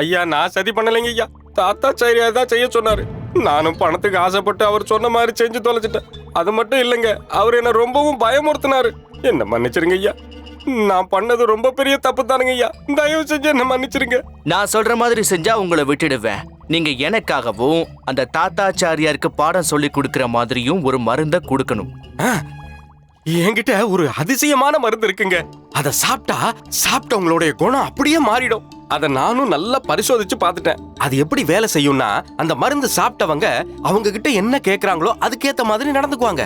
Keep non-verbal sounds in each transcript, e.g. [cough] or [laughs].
ஐயா நான் சதி பண்ணலைங்க ஐயா. தாத்தா சரியா தான் செய்ய சொன்னாரு. நானும் பணத்துக்கு ஆசைப்பட்டு அவர் சொன்ன மாதிரி செஞ்சு தொலைச்சிட்டேன். அது மட்டும் இல்லைங்க அவர் என்ன ரொம்பவும் பயமுறுத்தினாரு. என்ன மன்னிச்சிருங்க ஐயா. நான் பண்ணது ரொம்ப பெரிய தப்பு தானுங்க ஐயா. தயவு செஞ்சு என்ன மன்னிச்சிருங்க. நான் சொல்ற மாதிரி செஞ்சா உங்களை விட்டுடுவேன். நீங்க எனக்காகவும் அந்த தாத்தாச்சாரியாருக்கு பாடம் சொல்லி கொடுக்கிற மாதிரியும் ஒரு மருந்த கொடுக்கணும். என்கிட்ட ஒரு அதிசயமான மருந்து இருக்குங்க. அத சாப்பிட்டா சாப்பிட்டவங்களுடைய குணம் அப்படியே மாறிடும். அத நானும் நல்லா பரிசோதிச்சு பார்த்துட்டேன். அது எப்படி வேலை செய்யும்னா அந்த மருந்து சாப்பிட்டவங்க அவங்க கிட்ட என்ன கேக்குறாங்களோ அதுக்கேத்த மாதிரி நடந்துக்குவாங்க?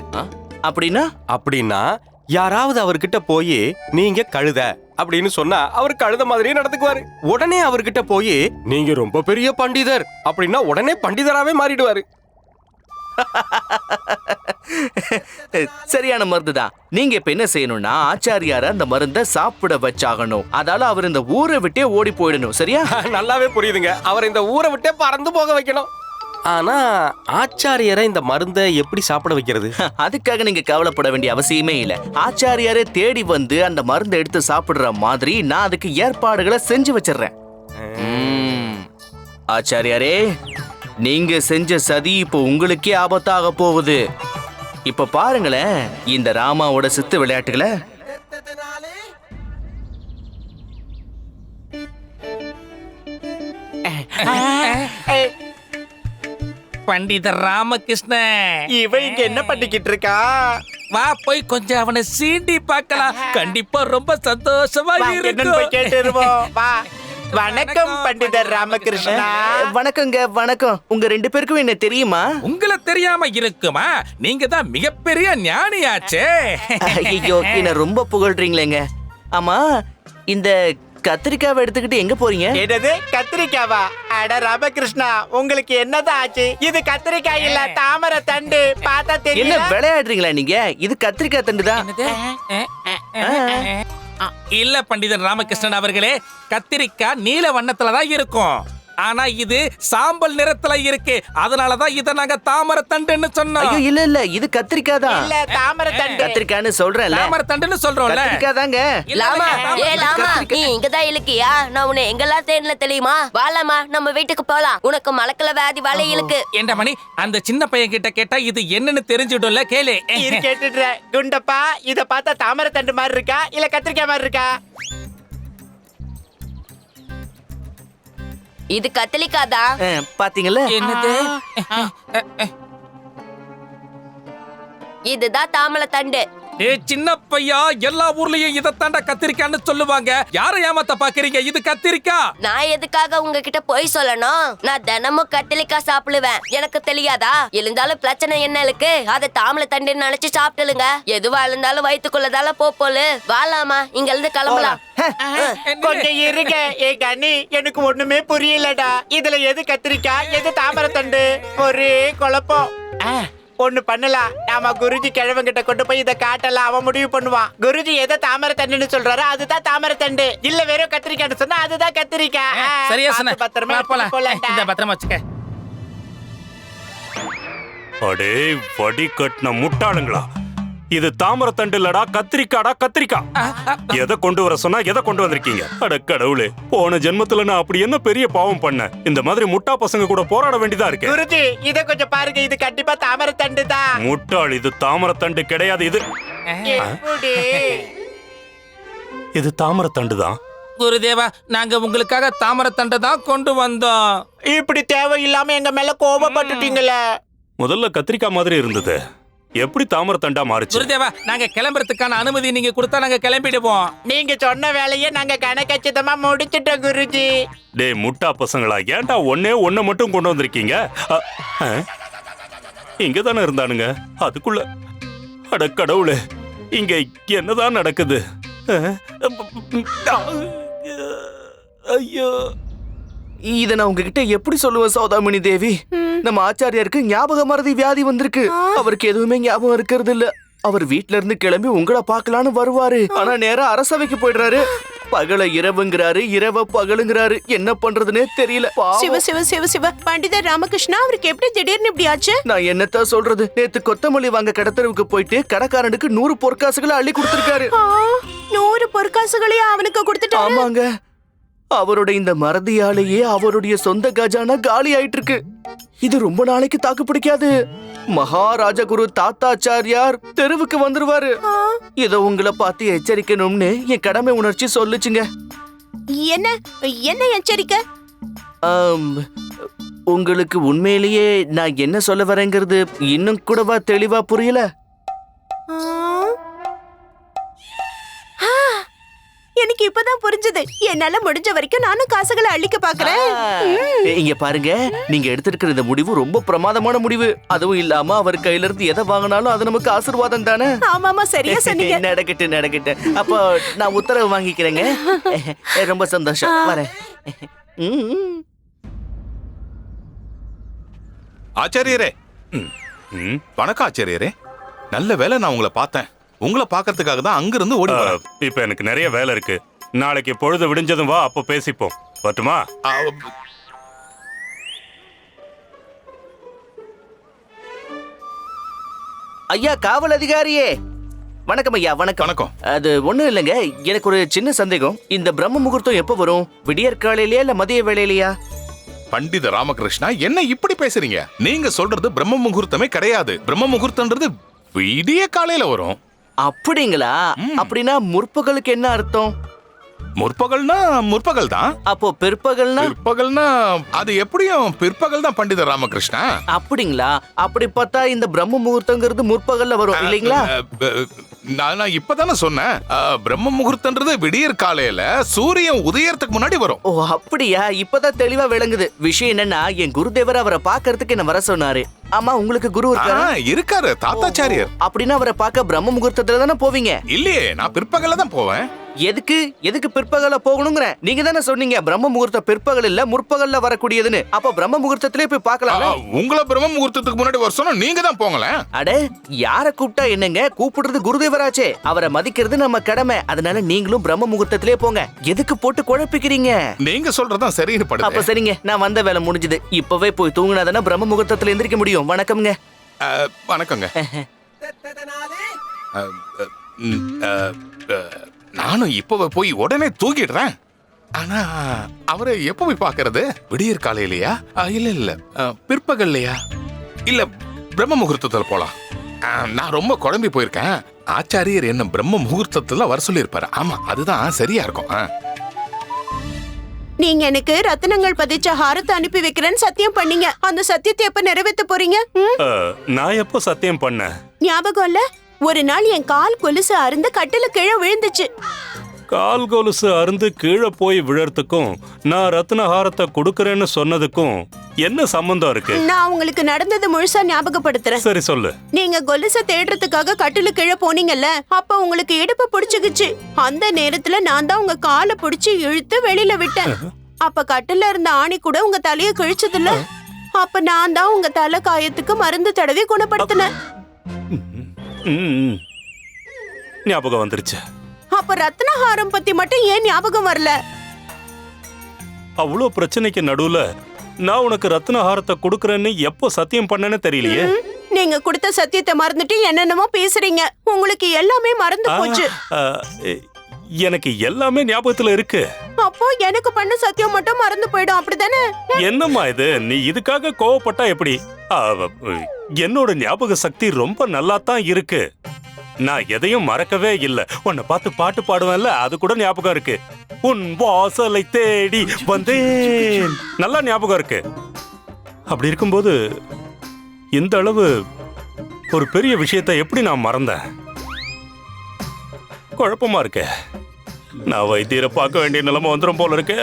அப்படின்னா? அப்படின்னா யாராவது அவர்கிட்ட போய் நீங்க கழுத அப்படின்னு சொன்னா அவர் கழுத மாதிரியே நடந்துக்குவாரு. உடனே அவர்கிட்ட போய் நீங்க ரொம்ப பெரிய பண்டிதர் அப்படின்னா உடனே பண்டிதராவே மாறிடுவாரு. சரியான மருந்து தான் நீங்க இப்ப என்ன செய்யணும்னா ஆச்சாரியார அந்த மருந்த சாப்பிட வச்சாகணும். அதால அவர் இந்த ஊரை விட்டே ஓடி போயிடணும். சரியா? [laughs] நல்லாவே புரியுதுங்க. அவர் இந்த ஊரை விட்டே பறந்து போக வைக்கணும். ஆனா ஆச்சாரியரை இந்த மருந்தை எப்படி சாப்பிட வைக்கிறது? [laughs] அதுக்காக நீங்க கவலைப்பட வேண்டிய அவசியமே இல்ல. ஆச்சாரியாரே தேடி வந்து அந்த மருந்தை எடுத்து சாப்பிடுற மாதிரி நான் அதுக்கு ஏற்பாடுகளை செஞ்சு வச்சிடுறேன். ஆச்சாரியாரே நீங்க செஞ்ச சதி இப்போ உங்களுக்கே ஆபத்தாக போகுது. இப்ப பாருங்களேன் இந்த ராமாவோட சித்து விளையாட்டுகளை. பண்டிதர் ராமகிருஷ்ண இவன் இங்க என்ன பண்ணிக்கிட்டு இருக்கா? வா போய் கொஞ்சம் அவனை சீண்டி பார்க்கலாம். கண்டிப்பா ரொம்ப சந்தோஷமா இருக்கும். கேட்டுருவோம் வா. வணக்கம் பண்டிதர் ராமகிருஷ்ணா. வணக்கங்க வணக்கம். உங்க ரெண்டு பேருக்கும் என்ன தெரியுமா? உங்களை தெரியாம இருக்குமா? நீங்க தான் மிகப்பெரிய ஞானியாச்சே. ஐயோ என்ன ரொம்ப புகழ்றீங்களேங்க. ஆமா இந்த கத்திரிக்காவை எடுத்துக்கிட்டு எங்க போறீங்க? என்னது? கத்திரிக்காவா? அட ராமகிருஷ்ணா உங்களுக்கு என்னதான் ஆச்சு? இது கத்திரிக்காய் இல்ல தாமரை தண்டு. பார்த்தா என்ன தெரியல விளையாடுறீங்களா நீங்க? இது கத்திரிக்காய் தண்டு தான் இல்ல பண்டிதர் ராமகிருஷ்ணன் அவர்களே கத்திரிக்காய் நீல வண்ணத்துல தான் இருக்கும். ஆனா இது சாம்பல் நிறத்துல இருக்கு. அதனாலதான் இத நாங்க தாமரை தண்டுன்னு ஐயோ சொன்னோம் இல்ல இல்ல இது கத்திரிக்காய் தான் இல்ல தாமரை தண்டு. கத்திரிக்காய்னு சொல்றேன்ல. தாமரை தண்டுன்னு சொல்றோம்ல. கத்திரிக்காய் தாங்க லாமா ஏ லாமா நீ இங்கதான் இழுக்கியா? நான் உன்னை எங்கெல்லாம் தேடல தெரியுமா? வாலாமா நம்ம வீட்டுக்கு போலாம். உனக்கு மலக்கல வியாதி வலை இழுக்கு. ஏண்டா மணி அந்த சின்ன பையன் கிட்ட கேட்டா இது என்னன்னு தெரிஞ்சிடும்ல கேளு. இது கேட்டுடுற குண்டப்பா இத பார்த்தா தாமரை தண்டு மாதிரி இருக்கா? இல்ல கத்திரிக்காய் மாதிரி இருக்கா? இது கத்தலிக்காதா? அஹ், பாத்தீங்கல்ல? என்னது? இதுதான் தாமலை தண்டு ஏ சின்ன பையா எல்லா ஊர்லயும் இதைத்தாண்டா கத்திரிக்கான்னு சொல்லுவாங்க. யாரை ஏமாத்த பாக்குறீங்க? இது கத்திரிக்காய் நான் எதுக்காக உங்ககிட்ட போய் சொல்லணும்? நான் தினமும் கத்திரிக்காய் சாப்பிடுவேன். எனக்கு தெரியாதா? இருந்தாலும் பிரச்சனை என்ன இருக்கு? அதை தாமலை தண்டுன்னு நினைச்சு சாப்பிட்டுலுங்க எதுவா இருந்தாலும் வயிற்றுக்குள்ளதால போ போலு. வாலாமா? இங்க இருந்து கிளம்பலாம் கொஞ்சம் இருங்க. ஏ கண்ணி எனக்கு ஒண்ணுமே புரியலடா. இதுல எது கத்திரிக்காய் எது தாமரை தண்டு ஒரே குழப்பம். ஆ, ஒண்ணு பண்ணலாம் நாம குருஜி கிழவங்கிட்ட கொண்டு போய் இத காட்டலாம். அவன் முடிவு பண்ணுவான். குருஜி எதை தாமரை தண்டுன்னு சொல்றாரோ அதுதான் தாமரை தண்டு. இல்ல வெறும் கத்திரிக்காய்னு சொன்னா அதுதான் கத்திரிக்காய். சரியா சொன்ன. பத்திரமா போலாம். இந்த பத்திரமா வச்சுக்க. அடே வடி கட்டின முட்டாளுங்களா? இது தாமரத்தண்டு இல்லடா கத்திரிக்காடா கத்திரிக்கா. எதை கொண்டு வர சொன்னா எதை கொண்டு வந்திருக்கீங்க? அட கடவுளே போன ஜென்மத்துல நான் அப்படி என்ன பெரிய பாவம் பண்ணேன் இந்த மாதிரி முட்டா பசங்க கூட போராட வேண்டியதா இருக்கு. குருஜி இத கொஞ்சம் பாருங்க இது கண்டிப்பா தாமரை தண்டு தான். முட்டாள் இது தாமரத்தண்டு கிடையாது இது எப்படி? இது தாமரத்தண்டு தான். குருதேவா நாங்க உங்களுக்காக தாமரை தண்டை தான் கொண்டு வந்தோம். இப்படி தேவையில்லாம எங்க மேல கோபப்பட்டுட்டீங்களே முதல்ல கத்திரிக்காய் மாதிரி இருந்தது. எப்படி தாமரத்தண்டா மாறுச்சு? குருதேவா நாங்க கிளம்புறதுக்கான அனுமதி நீங்க கொடுத்தா நாங்க கிளம்பிடுவோம். நீங்க சொன்ன வேலையை நாங்க கணக்கச்சிதமா முடிச்சிட்டோம் குருஜி. டேய் முட்டா பசங்களா ஏன்டா ஒன்னே ஒன்ன மட்டும் கொண்டு வந்திருக்கீங்க? இங்க தானே இருந்தானுங்க. அதுக்குள்ள அட கடவுளே இங்க என்னதான் நடக்குது? ஐயோ. இத நான் உங்ககிட்ட எப்படி சொல்லுவேன் சௌதாமணி தேவி? நம்ம ஆச்சாரியாருக்கு ஞாபக மறதி வியாதி வந்திருக்கு. அவருக்கு எதுவுமே ஞாபகம் இருக்கிறது இல்ல அவர் வீட்ல இருந்து கிளம்பி உங்களை பார்க்கலான்னு வருவாரு. ஆனா நேரா அரசவைக்கு போயிடுறாரு. பகல இரவுங்கிறாரு இரவ பகலுங்கிறாரு. என்ன பண்றதுனே தெரியல. சிவ சிவ சிவ சிவ. பண்டிதர் ராமகிருஷ்ணா அவருக்கு எப்படி திடீர்னு இப்படி ஆச்சு? நான் என்னத்த சொல்றது? நேத்து கொத்தமல்லி வாங்க கடத்தரவுக்கு போயிட்டு கடைக்காரனுக்கு நூறு பொற்காசுகளை அள்ளி கொடுத்திருக்காரு. நூறு பொற்காசுகளையும் அவனுக்கு கொடுத்துட்டாரு. ஆமாங்க. அவருடைய இந்த மறதியாலேயே அவருடைய சொந்த கஜானா காலி ஆயிட்டு இருக்கு இது ரொம்ப நாளைக்கு தாக்கு பிடிக்காது. மகாராஜகுரு தாத்தாச்சாரியார் தெருவுக்கு வந்துருவாரு. இத உங்களை பார்த்து எச்சரிக்கணும்னு என் கடமை உணர்ச்சி சொல்லுச்சுங்க. என்ன? என்ன எச்சரிக்கை? உங்களுக்கு உண்மையிலேயே நான் என்ன சொல்ல வரேங்கிறது இன்னும் கூடவா தெளிவா புரியல? எனக்கு இப்பதான் புரிஞ்சது. என்னால முடிஞ்ச வரைக்கும் நானும் காசுகளை அள்ளிக்க பாக்குறேன். இங்க பாருங்க. நீங்க எடுத்திருக்கிற இந்த முடிவு ரொம்ப பிரமாதமான முடிவு. அதுவும் இல்லாம அவர் கையில இருந்து எதை வாங்கினாலும் அது நமக்கு ஆசீர்வாதம் தானே? ஆமாமா சரியா சொன்னீங்க. [laughs] நடக்கட்டு நடக்கட்டு அப்போ நான் உத்தரவு வாங்கிக்கிறேங்க. ரொம்ப சந்தோஷம். வரேன். ஆச்சாரியரே. ம். வணக்கம் ஆச்சாரியரே. நல்ல வேலை நான் உங்களை பார்த்தேன். உங்களை பார்க்கறதுக்காக தான் அங்கிருந்து ஓடி வரேன் இப்ப எனக்கு நிறைய வேலை இருக்கு. நாளைக்கு பொழுது விடிஞ்சதும் வா அப்போ பேசிப்போம். பட்டுமா ஆ, ஐயா காவல் அதிகாரியே. வணக்கம் ஐயா வணக்கம். வணக்கம். அது ஒண்ணும் இல்லைங்க எனக்கு ஒரு சின்ன சந்தேகம். இந்த பிரம்ம முகூர்த்தம் எப்போ வரும்? விடியற் காலையிலயா இல்ல மதிய வேலையிலயா பண்டித ராமகிருஷ்ணா என்ன இப்படி பேசுறீங்க? நீங்க சொல்றது பிரம்ம முகூர்த்தமே கிடையாது. பிரம்ம முகூர்த்தம்ன்றது விடிய காலையில வரும். அப்படிங்களா? அப்படின்னா முற்பகலுக்கு என்ன அர்த்தம்? முற்பகல்னா முற்பகல் தான் அப்போ பிற்பகல்னா? பிற்பகல்னா அது எப்படியும் பிற்பகல் தான் பண்டித ராமகிருஷ்ணா. அப்படிங்களா? அப்படி பார்த்தா இந்த பிரம்ம முகூர்த்தங்கிறது முற்பகல்ல வரும் இல்லைங்களா? நான் இப்பதானே சொன்னேன். பிரம்ம முகூர்த்தன்றது விடியற் காலையில சூரியன் உதயறதுக்கு முன்னாடி வரும். ஓ அப்படியா? இப்பதான் தெளிவா விளங்குது. விஷயம் என்னன்னா என் குருதேவர் அவரை பார்க்கறதுக்கு என்ன வர சொன்னாரு. ஆமா உங்களுக்கு குரு இருக்காரா? இருக்காரு தாத்தாச்சாரியர். அப்படின்னா அவரை பார்க்க பிரம்ம முகூர்த்தத்துல தானே போவீங்க? இல்லையே நான் பிற்பகல்ல தான் போவேன். எதுக்கு? எதுக்கு பிற்பகல்ல போகணுங்கிற? நீங்க தானே சொன்னீங்க பிரம்ம முகூர்த்த பிற்பகல் இல்ல முற்பகல்ல வரக்கூடியதுன்னு. அப்ப பிரம்ம முகூர்த்தத்திலே போய் பார்க்கலாம் உங்களை பிரம்ம முகூர்த்தத்துக்கு முன்னாடி வர சொன்னா நீங்க தான் போங்களேன். அட யார கூப்பிட்டா என்னங்க? கூப்பிடுறது குருதேவராச்சே. அவரை மதிக்கிறது நம்ம கடமை. அதனால நீங்களும் பிரம்ம முகூர்த்தத்திலே போங்க. எதுக்கு போட்டு குழப்பிக்கிறீங்க? நீங்க சொல்றதுதான் சரின்னு அப்ப படுது சரிங்க நான் வந்த வேலை முடிஞ்சது. இப்பவே போய் தூங்குனாதானே பிரம்ம முகூர்த்தத்துல எந்திரிக்க முடியும். வணக்கம்ங்க. வணக்கங்க. [laughs] நானும் இப்பவே போய் உடனே தூக்கிடுறேன். ஆனா அவரை எப்ப போய் பாக்குறது விடியற் காலையிலயா? ஆ, இல்ல இல்ல. ஆ, பிற்பகல்லையா? இல்ல பிரம்ம முகூர்த்தத்துல போலாம். ஆ, நான் ரொம்ப குழம்பி போயிருக்கேன். ஆச்சாரியர் என்ன பிரம்ம முகூர்த்தத்துல வர சொல்லியிருப்பாரு. ஆமா அதுதான் சரியா இருக்கும். ஆ. நீங்க எனக்கு ரத்தினங்கள் பதிச்ச ஹாரத்தை அனுப்பி வைக்கிறேன்னு சத்தியம் பண்ணீங்க. அந்த சத்தியத்தை எப்ப நிறைவேத்த போறீங்க? நான் எப்போ சத்தியம் பண்ணேன்? ஞாபகம் இல்ல? ஒரு நாள் என் கால் கொலுசு அருந்து கட்டில கீழே விழுந்துச்சு. கால் கொலுசு அருந்து கீழே போய் விழறதுக்கும் நான் ரத்னஹாரத்தை கொடுக்கறேன்னு சொன்னதுக்கும் என்ன சம்பந்தம் இருக்கு? நான் உங்களுக்கு நடந்தது முழுசா ஞாபகப்படுத்துறேன். சரி சொல்லு. நீங்க கொலுச தேடுறதுக்காக கட்டில கீழே போனீங்கல்ல அப்ப உங்களுக்கு இடுப்பு பிடிச்சுக்குச்சு. அந்த நேரத்துல நான் தான் உங்க காலை பிடிச்சு இழுத்து வெளியில விட்டேன். அப்ப கட்டில இருந்த ஆணி கூட உங்க தலைய கிழிச்சதுல்ல. அப்ப நான் தான் உங்க தலை காயத்துக்கு மருந்து தடவி குணப்படுத்தினேன். ஞாபகம் வந்துருச்சு. அப்ப ரத்னஹாரம் பத்தி மட்டும் ஏன் ஞாபகம் வரல? அவ்வளோ பிரச்சனைக்கு நடுவுல நான் உனக்கு ரத்னஹாரத்தை கொடுக்கறேன்னு எப்போ சத்தியம் பண்ணேன்னு தெரியலையே? நீங்க கொடுத்த சத்தியத்தை மறந்துட்டு என்னென்னமோ பேசுறீங்க. உங்களுக்கு எல்லாமே மறந்து போச்சு. எனக்கு எல்லாமே ஞாபகத்துல இருக்கு. அப்போ எனக்கு பண்ண சத்தியம் மட்டும் மறந்து போயிடும் அப்படிதானே? என்னம்மா இது? நீ இதுக்காக கோவப்பட்டா எப்படி? என்னோட ஞாபக சக்தி ரொம்ப நல்லா தான் இருக்கு. நான் எதையும் மறக்கவே இல்ல. உன்னை பார்த்து பாட்டு பாடுவேன்ல அது கூட ஞாபகம் இருக்கு. உன் வாசலை தேடி வந்தேன். நல்லா ஞாபகம் இருக்கு. அப்படி இருக்கும்போது இந்த அளவு ஒரு பெரிய விஷயத்தை எப்படி நான் மறந்தேன்? குழப்பமா இருக்கு. நான் வைத்தியரை பார்க்க வேண்டிய நிலைமை வந்துடும் போல இருக்கு.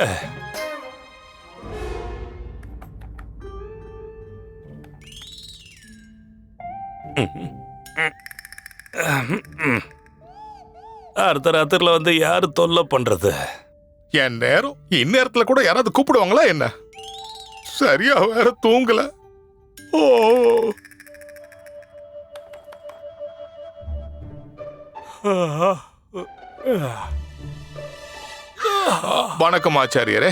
அடுத்த ராத்திரில வந்து யாரு தொல்லை பண்றது? என் நேரம் இந்நேரத்துல கூட யாராவது கூப்பிடுவாங்களா என்ன? சரியா வேற தூங்கல. ஓ. வணக்கம் ஆச்சாரியரே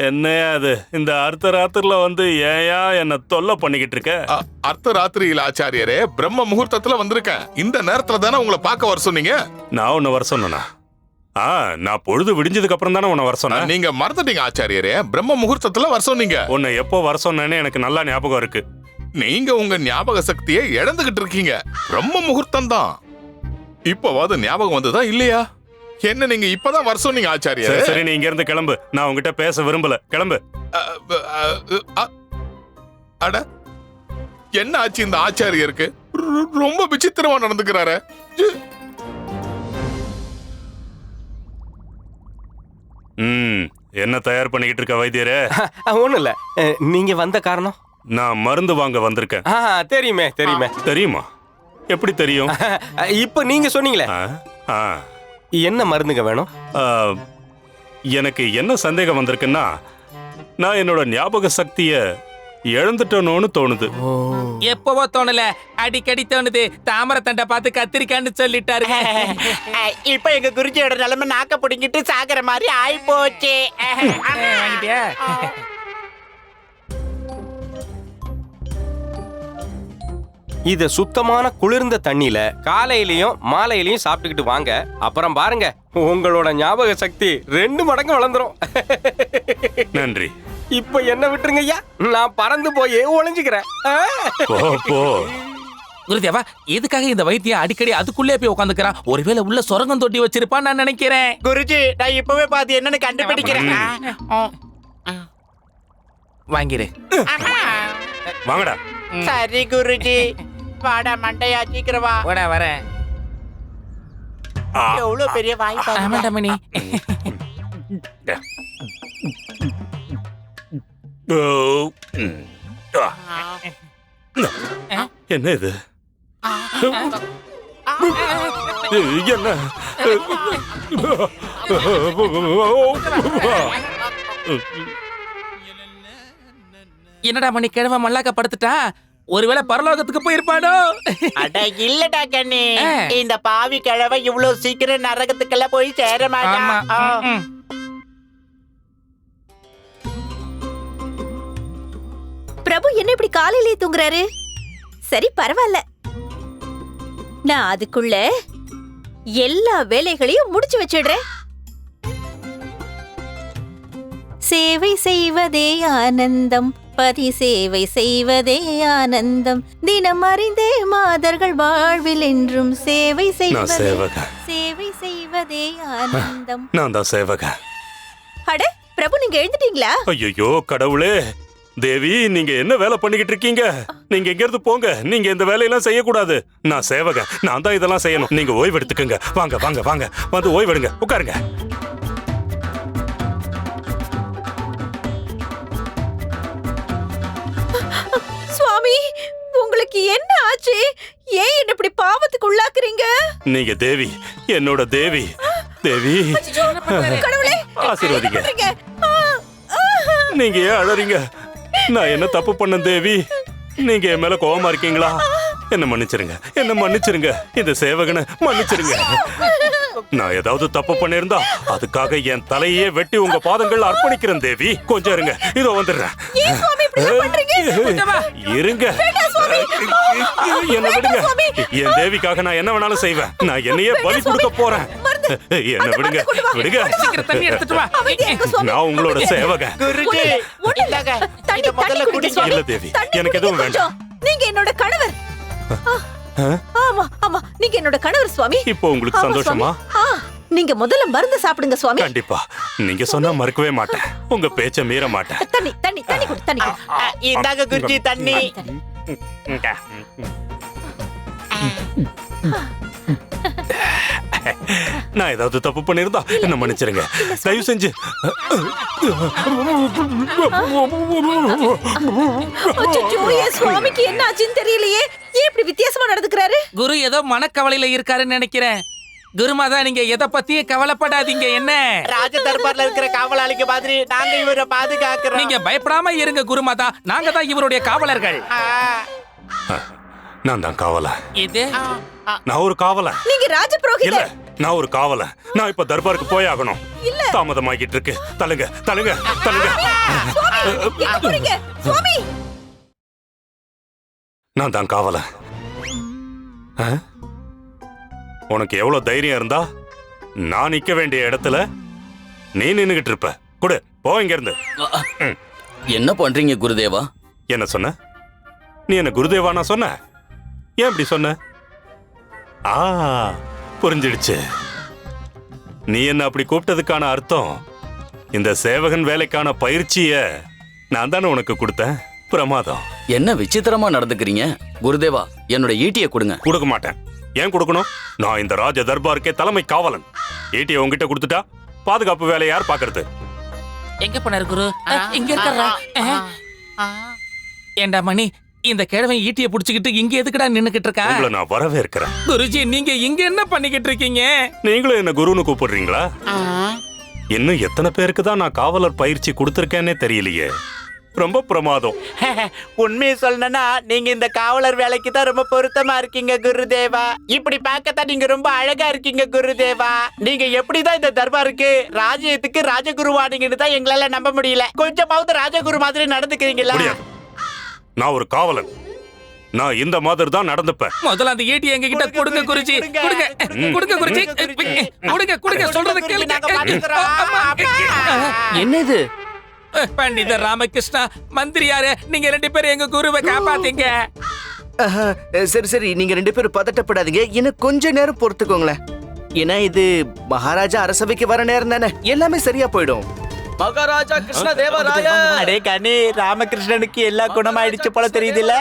என்னையா அது இந்த அடுத்த ராத்திரில வந்து ஏயா என்ன தொல்லை பண்ணிக்கிட்டு இருக்க அ- அர்த்த ராத்திரியில் ஆச்சாரியரே பிரம்ம முகூர்த்தத்துல வந்திருக்கேன். இந்த நேரத்துல தானே உங்களை பார்க்க வர சொன்னீங்க? நான் உன்னை வர சொன்னனா? ஆ நான் பொழுது விடிஞ்சதுக்கு அப்புறம் தானே உன்னை வர சொன்னேன். நீங்க மறந்துட்டீங்க ஆச்சாரியரே பிரம்ம முகூர்த்தத்துல வர சொன்னீங்க. உன்னை எப்போ வர சொன்னேன்னு எனக்கு நல்லா ஞாபகம் இருக்கு. நீங்க உங்க ஞாபக சக்தியை இழந்துகிட்டு இருக்கீங்க பிரம்ம முகூர்த்தம் தான். இப்பவாது ஞாபகம் வந்ததா இல்லையா? என்ன நீங்க இப்பதான் வர சொன்னீங்க சரி ஆச்சாரியரே சரி நீ இங்க இருந்து கிளம்பு. நான் உங்ககிட்ட பேச விரும்பல. கிளம்பு. அட என்ன ஆச்சு இந்த ஆச்சாரியருக்கு? ரொ- ரொம்ப விசித்திரமா நடந்துக்கிறாரு. ம் என்ன தயார் பண்ணிக்கிட்டு இருக்க வைத்தியரே? ஒண்ணும் இல்ல. நீங்க வந்த காரணம்? நான் மருந்து வாங்க வந்திருக்கேன். ஆ தெரியுமே தெரியுமே. தெரியுமா? எப்படி தெரியும்? இப்ப நீங்க சொன்னீங்களே. ஆ, ஆ, என்ன மருந்துங்க வேணும்? எனக்கு என்ன சந்தேகம் வந்திருக்குன்னா நான் என்னோட ஞாபக சக்திய இழந்துட்டனோன்னு தோணுது. எப்பவோ தோணல. அடிக்கடி தோணுது. தாமரை தண்டை பார்த்து கத்திரிக்கான்னு சொல்லிட்டாரு. [laughs] இப்ப எங்க குருஜியோட நிலைமை நாக்க பிடிங்கிட்டு சாகுற மாதிரி ஆயி போச்சு [laughs] இத சுத்தமான குளிர்ந்த தண்ணியில காலையிலயும் மாலையிலயும் சாப்பிட்டுக்கிட்டு வாங்க. அப்புறம் பாருங்க உங்களோட ஞாபக சக்தி ரெண்டு மடங்கு வளர்ந்துரும். நன்றி. இப்ப என்ன விட்டுருங்க ஐயா? நான் பறந்து போய் ஒளிஞ்சுக்கிறேன். குருதேவா எதுக்காக இந்த வைத்தியம் அடிக்கடி அதுக்குள்ளே போய் உட்காந்துக்கிறான் ஒருவேளை உள்ள சுரங்கம் தொட்டி வச்சிருப்பான் நான் நினைக்கிறேன். குருஜி நான் இப்பவே பார்த்து என்னன்னு கண்டுபிடிக்கிறேன். ஆஹா. வாங்கடா. சரி குருஜி. வாடா மண்டையா சீக்கிரம். வா போடா வரேன். எவ்வளவு பெரிய வாய் பாருங்க. ஆமாண்டா மணி ஓ, ம். ஆ, என்ன இது? என்ன? என்னடா மணி கிழமை மல்லாக்க படுத்துட்டா? ஒருவேளை பரலோகத்துக்கு போயிருப்பானோ? அட இல்லடா கண்ணி. இந்த பாவி கிழவை இவ்வளவு சீக்கிரம் நரகத்துக்கெல்லாம் போய் சேர மாட்டான். பிரபு என்ன இப்படி காலையிலேயே தூங்குறாரு? சரி பரவாயில்ல. நான் அதுக்குள்ள எல்லா வேலைகளையும் முடிச்சு வச்சிடுறேன். சேவை செய்வதே ஆனந்தம். பதி சேவை செய்வதே ஆனந்தம். தினம் அறிந்தே மாதர்கள் வாழ்வில் என்றும் சேவை செய்வதே சேவகன் சேவை செய்வதே ஆனந்தம். நான் தான் சேவகன் அட பிரபு நீங்க எழுந்துட்டீங்களா? ஐயோ கடவுளே. தேவி நீங்க என்ன வேலை பண்ணிக்கிட்டு இருக்கீங்க? நீங்க எங்க இருந்து போங்க? நீங்க இந்த வேலையெல்லாம் செய்யக்கூடாது. நான் சேவகன் நான் தான் இதெல்லாம் செய்யணும். நீங்க ஓய்வு எடுத்துக்கங்க. வாங்க வாங்க வாங்க. வந்து ஓய்வெடுங்க உட்காருங்க. சுவாமி உங்களுக்கு என்ன ஆச்சு? ஏன் என்ன இப்படி பாவத்துக்கு உள்ளாக்குறீங்க? நீங்க தேவி என்னோட தேவி. தேவி. கடவுளே ஆசீர்வதிங்க. நீங்க ஏன் அழறீங்க? நான் என்ன தப்பு பண்ணேன் தேவி? நீங்க என் மேல கோவமா இருக்கீங்களா? என்ன மன்னிச்சிருங்க. என்ன மன்னிச்சிருங்க. இந்த சேவகனை மன்னிச்சிருங்க. நான் ஏதாவது தப்பு பண்ணிருந்தா அதுக்காக என் தலையே வெட்டி உங்க பாதங்கள்ல அர்ப்பணிக்கிறேன் தேவி. கொஞ்சம் இருங்க. இதோ வந்துடுறேன்? இருங்க. என்ன விடுங்க. என் தேவிக்காக நான் என்ன வேணாலும் செய்வேன். நான் என்னையே பலி கொடுக்க போறேன். என்ன விடுங்க. விடுங்க. நான் உங்களோட ஒண்ணும் இல்ல, தேவி, எனக்கு எதுவும் கொஞ்சம். நீங்க என்னோட கணவர். ஆமா ஆமா. நீங்க என்னோட கணவர் சுவாமி. இப்போ உங்களுக்கு சந்தோஷமா? நீங்க முதல்ல மருந்து சாப்பிடுங்க சுவாமி. கண்டிப்பா. நீங்க சொன்னா மறக்கவே மாட்டேன். உங்க பேச்ச மீற மாட்டேன். தண்ணி தண்ணி தண்ணி குடி தண்ணி குடி. இந்தாங்க குருஜி தண்ணி. நான் ஏதாவது தப்பு பண்ணிருந்தா என்ன மன்னிச்சிருங்க. தயவு செஞ்சு. அச்சச்சோ, என் சுவாமிக்கு என்ன ஆச்சுன்னு தெரியலையே. ஏன் இப்படி வித்தியாசமா நடந்துக்கிறாரு? குரு ஏதோ மனக்கவலையில இருக்காருன்னு நினைக்கிறேன். குருமாதா நீங்க எதை பத்தியும் கவலைப்படாதீங்க. என்ன? ராஜ தர்பார்ல இருக்கிற காவலாளிக்கு மாதிரி நாங்க இவரை பாதுகாக்கிறோம். நீங்க பயப்படாம இருங்க குருமாதா. நாங்க தான் இவருடைய காவலர்கள். நான் தான் காவலன். இது. நான் ஒரு காவலன். நீங்க இல்ல ராஜபுரோகிதர் நான் ஒரு காவலன். நான் இப்ப தர்பாருக்கு போய் ஆகணும் தாமதமாகிட்டு இருக்கு. தள்ளுங்க தள்ளுங்க தள்ளுங்க. எங்க போறீங்க? சுவாமி. நான் தான் காவலன். ஆ? உனக்கு எவ்வளவு தைரியம் இருந்தா நான் நிக்க வேண்டிய இடத்துல நீ நின்னுகிட்டு இருப்ப. குடு போ இங்க இருந்து என்ன பண்றீங்க குருதேவா? என்ன சொன்ன? நீ என்ன குருதேவா நான் சொன்ன? ஏன் இப்படி சொன்ன? ஆ புரிஞ்சிடுச்சு. நீ என்ன அப்படி கூப்பிட்டதுக்கான அர்த்தம்? இந்த சேவகன் வேலைக்கான பயிற்சிய நான் தானே உனக்கு கொடுத்தேன். பிரமாதம். என்ன விசித்திரமா நடந்துக்கிறீங்க? குருதேவா என்னோட ஈட்டியை கொடுங்க. கொடுக்க மாட்டேன். ஏன் கொடுக்கணும்? நான் இந்த ராஜ தர்பாருக்கே தலைமை காவலன். ஈட்டியை உங்ககிட்ட கொடுத்துட்டா பாதுகாப்பு வேலையை யார் பாக்குறது எங்க போனாரு குரு? இங்க இருக்கறா ஏண்டா மணி இந்த கிழவன் ஈட்டிய புடிச்சுக்கிட்டு இங்க எதுக்குடா நின்னுகிட்டு இருக்கான் உங்களை நான் வரவேற்கிறேன். குருஜி நீங்க இங்க என்ன பண்ணிக்கிட்டு இருக்கீங்க? நீங்களும் என்ன குருன்னு கூப்பிடுறீங்களா? இன்னும் எத்தனை பேருக்கு தான் நான் காவலர் பயிற்சி கொடுத்துருக்கேன்னே தெரியலையே. ரொம்ப பிரமாதம். [laughs] உண்மையை சொல்லணும்னா நீங்க இந்த காவலர் வேலைக்கு தான் ரொம்ப பொருத்தமா இருக்கீங்க குருதேவா. இப்படி பார்க்கத்தான் நீங்க ரொம்ப அழகா இருக்கீங்க குருதேவா. நீங்க எப்படிதான் இந்த தர்பாருக்கு ராஜ்யத்துக்கு ராஜகுருவானீங்கன்னு தான் எங்களால நம்ப முடியல. கொஞ்சமாவது ராஜகுரு மாதிரி நடந்துக்கிறீங்களா? முடியாது. நான் ஒரு காவலன். நான் இந்த மாதிரி தான் நடந்துப்பேன். முதல்ல அந்த ஈட்டி எங்க கிட்ட கொடுங்க குருஜி கொடுங்க. கொடுங்க குருஜி. கொடுங்க. கொடுங்க சொல்றத கேளுங்க. என்ன இது பண்டித ராமகிருஷ்ணா மந்திரியாரே நீங்க ரெண்டு பேரும் எங்க குருவை காப்பாத்தீங்க. சரி சரி நீங்க ரெண்டு பேரும் பதட்டப்படாதீங்க. இன்னும் கொஞ்ச நேரம் பொறுத்துக்கோங்களேன். ஏன்னா இது மகாராஜா அரசவைக்கு வர நேரம் தானே. எல்லாமே சரியா போயிடும். மகாராஜா கிருஷ்ண தேவராய. அடே கண்ணி ராமகிருஷ்ணனுக்கு எல்லா குணமாயிடுச்சு போல தெரியுதுல்ல?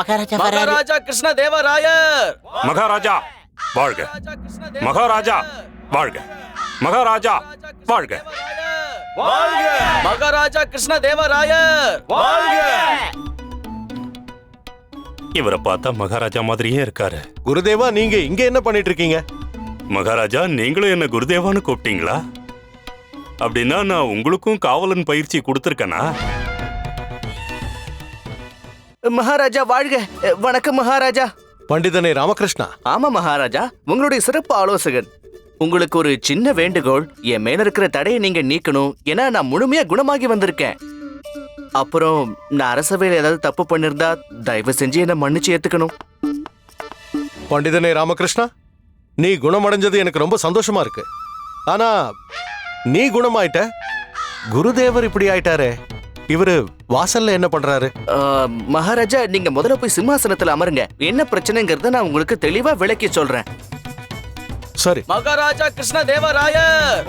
மகாராஜா வராரு. மகாராஜா கிருஷ்ண தேவராயர் மகாராஜா வாழ்க. மகாராஜா வாழ்க. மகாராஜா வாழ்க. வாழ்க! மகாராஜா கிருஷ்ண தேவராயர் வாழ்க! இவரை பார்த்தா மகாராஜா மாதிரியே இருக்காரு. குருதேவா நீங்க இங்க என்ன பண்ணிட்டு இருக்கீங்க மகாராஜா நீங்களும் என்ன குருதேவான்னு கூப்பிட்டீங்களா? அப்படின்னா நான் உங்களுக்கும் காவலன் பயிற்சி கொடுத்துருக்கேனா? மகாராஜா வாழ்க! வணக்கம் மகாராஜா! பண்டிதனே ராமகிருஷ்ணா. ஆமா மகாராஜா. உங்களுடைய சிறப்பு ஆலோசகன். உங்களுக்கு ஒரு சின்ன வேண்டுகோள் என் மேல இருக்கிற தடையை நீங்க நீக்கணும். ஏன்னா நான் முழுமையா குணமாகி வந்திருக்கேன். அப்புறம் நான் அரசவையில் ஏதாவது தப்பு பண்ணிருந்தா தயவு செஞ்சு என்ன மன்னிச்சு ஏத்துக்கணும். பண்டிதனே ராமகிருஷ்ணா நீ குணமடைஞ்சது எனக்கு ரொம்ப சந்தோஷமா இருக்கு. ஆனா நீ குணமாயிட்ட குருதேவர் இப்படி ஆயிட்டாரே இவரு வாசல்ல என்ன பண்றாரு? மகாராஜா நீங்க முதல்ல போய் சிம்மாசனத்துல அமருங்க. என்ன பிரச்சனைங்கிறத நான் உங்களுக்கு தெளிவா விளக்கி சொல்றேன். சரி. மகாராஜா கிருஷ்ண தேவராயர்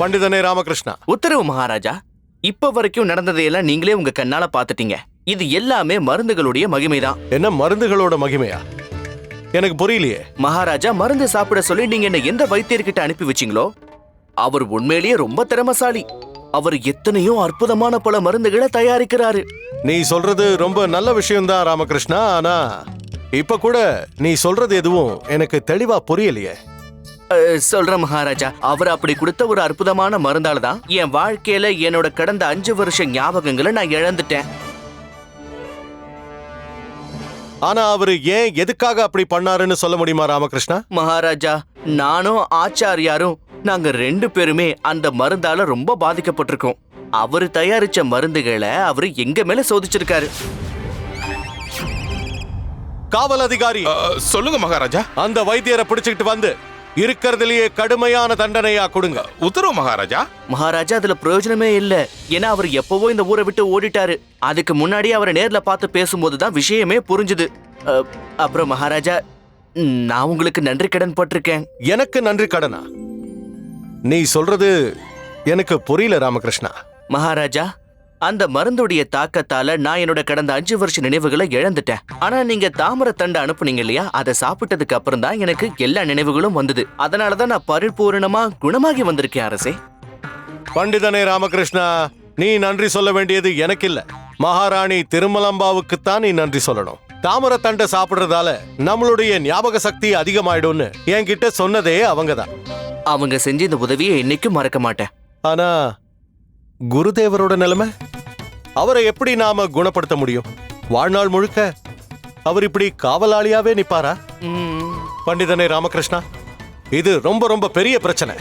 பண்டிதனே ராமகிருஷ்ணா. உத்தரவு மகாராஜா. இப்ப வரைக்கும் நடந்ததையெல்லாம் நீங்களே உங்க கண்ணால பாத்துட்டீங்க இது எல்லாமே மருந்துகளுடைய மகிமைதான். என்ன மருந்துகளோட மகிமையா? எனக்கு புரியலையே. மகாராஜா மருந்து சாப்பிட சொல்லி நீங்க என்ன எந்த வைத்தியர்கிட்ட அனுப்பி வச்சீங்களோ அவர் உண்மையிலேயே ரொம்ப திறமசாலி. அவர் எத்தனையோ அற்புதமான பல மருந்துகளை தயாரிக்கிறாரு. நீ சொல்றது ரொம்ப நல்ல விஷயம்தான் ராமகிருஷ்ணா ஆனா இப்ப கூட நீ சொல்றது எதுவும் எனக்கு தெளிவா புரியலையே. அஹ், சொல்றேன் மகாராஜா. அவர் அப்படி கொடுத்த ஒரு அற்புதமான மருந்தால தான். என் வாழ்க்கையில என்னோட கடந்த அஞ்சு வருஷ ஞாபகங்களை நான் இழந்துட்டேன். ஆனா அவரு ஏன் எதுக்காக அப்படி பண்ணாருன்னு சொல்ல முடியுமா ராமகிருஷ்ணா? மகாராஜா நானும் ஆச்சாரியாரும் நாங்க ரெண்டு பேருமே அந்த மருந்தால ரொம்ப பாதிக்கப்பட்டிருக்கோம். அவரு தயாரிச்ச மருந்துகளை அவரு எங்க மேல சோதிச்சிருக்காரு. காவல் அதிகாரி. சொல்லுங்க மகாராஜா. அந்த வைத்தியரை பிடிச்சுக்கிட்டு வந்து இருக்கிறதுலயே கடுமையான தண்டனையா கொடுங்க. உத்தரவு மகாராஜா. மகாராஜா அதுல பிரயோஜனமே இல்ல. ஏன்னா அவர் எப்பவோ இந்த ஊரை விட்டு ஓடிட்டாரு. அதுக்கு முன்னாடி அவரை நேர்ல பார்த்து பேசும்போது தான் விஷயமே புரிஞ்சுது. அப்புறம் மகாராஜா ம், நான் உங்களுக்கு நன்றி கடன் பட்டிருக்கேன். எனக்கு நன்றி கடனா? நீ சொல்றது எனக்கு புரியல ராமகிருஷ்ணா. மகாராஜா அந்த மருந்துடைய தாக்கத்தால நான் என்னோட கடந்த அஞ்சு வருஷ நினைவுகளை இழந்துட்டேன். ஆனா நீங்க தாமரை தண்டு அனுப்புனீங்க இல்லையா? அதை சாப்பிட்டதுக்கு அப்புறம் தான் எனக்கு எல்லா நினைவுகளும் வந்தது. அதனாலதான் நான் பரிபூரணமா குணமாகி வந்திருக்கேன் அரசே. பண்டிதனே ராமகிருஷ்ணா நீ நன்றி சொல்ல வேண்டியது எனக்கு இல்ல மகாராணி திருமலம்பாவுக்குத்தான் நீ நன்றி சொல்லணும். தாமரை தண்டை சாப்பிடுறதால நம்மளுடைய ஞாபக சக்தி அதிகமாயிடும்னு என்கிட்ட சொன்னதே அவங்கதான். அவங்க செஞ்ச இந்த உதவியை என்னைக்கும் மறக்க மாட்டேன். ஆனா குருதேவரோட நிலைமை? அவரை எப்படி நாம குணப்படுத்த முடியும்? வாழ்நாள் முழுக்க அவர் இப்படி காவலாளியாவே நிப்பாரா? ம், பண்டிதனே ராமகிருஷ்ணா இது ரொம்ப ரொம்ப பெரிய பிரச்சனை.